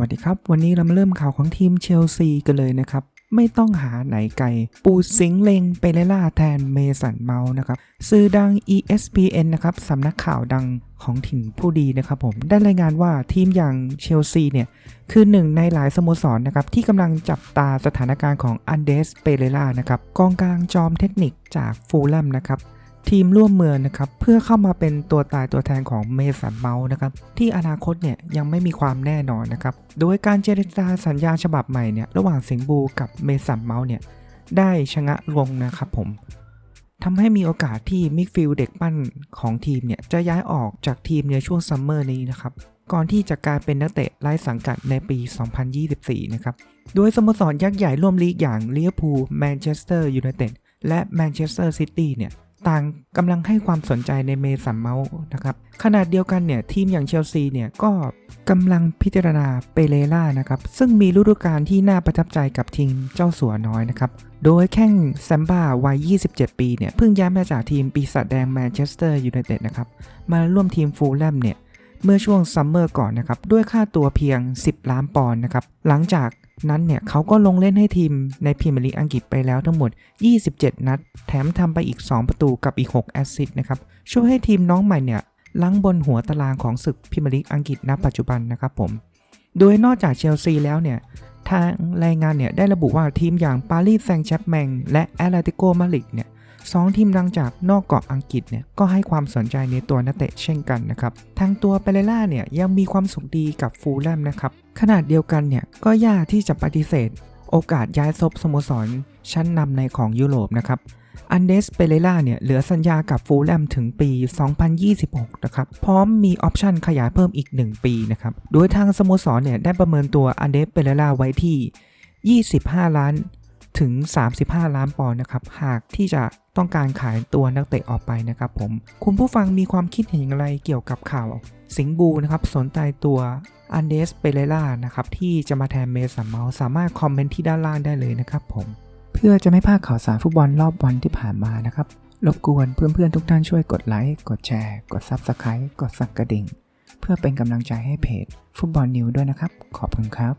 วัสดีครับ วันนี้เรามาเริ่มข่าวของทีมเชลซีกันเลยนะครับ ไม่ต้องหาไหนไกล ปูสิงเลงไปเลล่าแทนเมสันเมาส์นะครับสื่อดัง ESPN นะครับสำนักข่าวดังของถิ่นผู้ดีนะครับผม ได้รายงานว่าทีมอย่างเชลซีเนี่ย คือหนึ่งในหลายสโมสรนะครับ ที่กำลังจับตาสถานการณ์ของอันเดสเปเรล่านะครับกองกลางจอมเทคนิคจากฟูลแลมนะครับ ทีมร่วมเมืองนะครับเพื่อเข้ามาเป็นตัวตายตัวแทนของเมสันเมาส์นะครับที่อนาคตเนี่ยยังไม่มีความแน่นอนนะครับโดยการเจรจาสัญญาฉบับใหม่เนี่ยระหว่างสิงบูกับเมสันเมาส์เนี่ยได้ชะงะลงนะครับผมทำให้มีโอกาสที่มิกฟิลเด็กปั้นของทีมเนี่ยจะย้ายออกจากทีมในช่วงซัมเมอร์นี้นะครับก่อนที่จะกลายเป็นนักเตะไร้สังกัดในปี 2024 นะครับ โดยสโมสรยักษ์ใหญ่ร่วมลีกอย่างลิเวอร์พูลแมนเชสเตอร์ยูไนเต็ดและแมนเชสเตอร์ซิตี้เนี่ย ต่างกำลังให้ความสนใจในเมสันเมาส์นะครับขนาดเดียวกันเนี่ยทีมอย่างเชลซีเนี่ยก็กำลังพิจารณาเปเรล่านะครับซึ่งมีฤดูกาลที่น่าประทับใจกับทีมเจ้าสัวน้อยนะครับโดยแข้งแซมบ้าวัย 27 ปีเนี่ยเพิ่งย้ายมาจากทีมปีศาจแดงแมนเชสเตอร์ยูไนเต็ดนะครับมาร่วมทีมฟูลแลมเนี่ย เมื่อช่วงซัมเมอร์ก่อนนะครับด้วยค่าตัวเพียง 10 ล้านปอนด์นะครับหลังจากนั้นเนี่ยเขาก็ลงเล่นให้ทีมในพรีเมียร์ลีกอังกฤษไปแล้วทั้งหมด 27 นัด แถมทำไปอีก 2 ประตูกับอีก 6 แอสซิสต์นะครับช่วยให้ทีมน้องใหม่เนี่ยลังบนหัวตารางของศึกพรีเมียร์ลีกอังกฤษณปัจจุบันนะครับผม โดยนอกจากเชลซีแล้วเนี่ย ทางรายงานเนี่ยได้ระบุว่าทีมอย่างปารีสแซงต์แชร์แมงและแอตเลติโกมาดริดเนี่ย สองทีมดังจากนอกเกาะอังกฤษเนี่ยก็ให้ความสนใจในตัวนักเตะเช่นกันนะครับทางตัวเปเรล่าเนี่ยยังมีความสุขดีกับฟูลแลมนะครับขนาดเดียวกันเนี่ยก็ยากที่จะปฏิเสธ โอกาสย้ายซบสโมสรชั้นนำในของยุโรปนะครับอันเดสเปเรล่าเนี่ยเหลือสัญญากับฟูลแลมถึงปี 2026 นะครับ พร้อมมีออปชันขยายเพิ่มอีก 1 ปีนะครับ โดยทางสโมสรเนี่ยได้ประเมินตัวอันเดสเปเรล่าไว้ที่ 25 ล้านถึง 35 ล้านปอนด์นะครับ หากที่จะ ต้องการขายตัวนักเตะออกไปนะครับผม คุณผู้ฟังมีความคิดเห็นอย่างไรเกี่ยวกับข่าวสิงบูนะครับสนใจตัวอันเดสเปเรล่านะครับที่จะมาแทนเมสันเมาส์สามารถคอมเมนต์ที่ด้านล่างได้เลยนะครับผม เพื่อจะไม่พลาดข่าวสารฟุตบอลรอบวันที่ผ่านมานะครับ รบกวนเพื่อนๆทุกท่านช่วยกดไลค์กดแชร์ กด Subscribe กดสั่นกระดิ่ง เพื่อเป็นกำลังใจให้เพจฟุตบอลนิวด้วยนะครับ ขอบคุณครับ